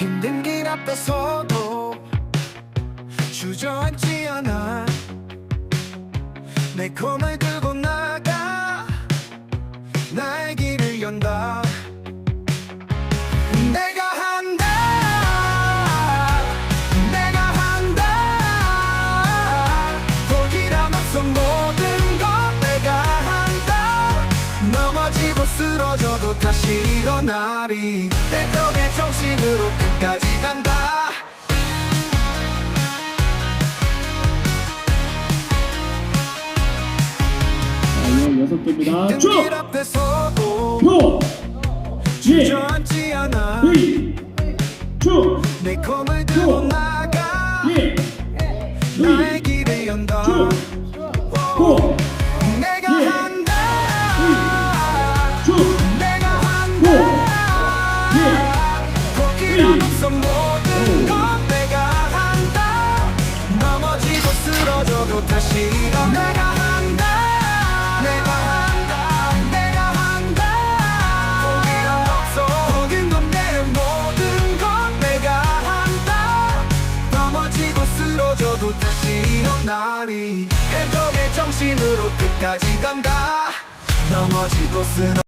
힘든 길 앞에서도 주저앉지 않아. 내 꿈을 들 다시 일어나리 내 덕에 정신으로 끝까지 간다 자, 여섯 개입니다. 힘든 쭉! 길 앞에서도 표! 예! 주저앉지 않아 의! 쭉! 내 꿈을 들고 나가 예! 나의 의! 길을 연다 쭉! 호! 내가 예. 한다 쭉! 모든 건 내가 한다. 넘어지고 쓰러져도 다시 일어 내가 한다. 내가 한다 내가 한다. 포기란 없어. 모든 건내 모든 건 내가 한다. 넘어지고 쓰러져도 다시 일어나리. 해적의 정신으로 끝까지 간다. 넘어지고 쓰러